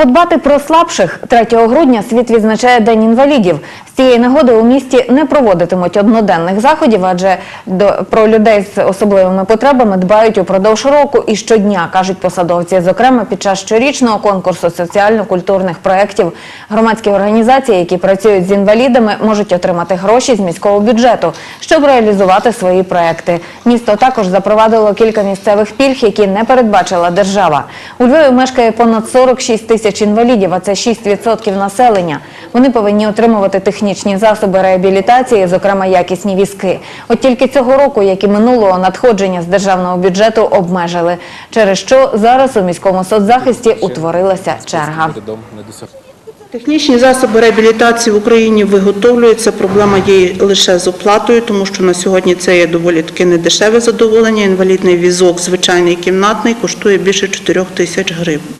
Подбати про слабших 3 грудня світ відзначає День інвалідів. З цієї нагоди у місті не проводитимуть одноденних заходів, адже до про людей з особливими потребами дбають упродовж року і щодня, кажуть посадовці. Зокрема, під час щорічного конкурсу соціально-культурних проєктів громадські організації, які працюють з інвалідами, можуть отримати гроші з міського бюджету, щоб реалізувати свої проекти. Місто також запровадило кілька місцевих пільг, які не передбачила держава. У Львові мешкає понад 46 тисяч інвалідів, а це 6% населення. Вони повинні отримувати технічні засоби реабілітації, зокрема якісні візки. От тільки цього року, як і минулого, надходження з державного бюджету обмежили, через що зараз у міському соцзахисті утворилася черга. Технічні засоби реабілітації в Україні виготовлюються. Проблема є лише з оплатою, тому що на сьогодні це є доволі таки недешеве задоволення. Інвалідний візок, звичайний кімнатний, коштує більше 4 тисяч гривень.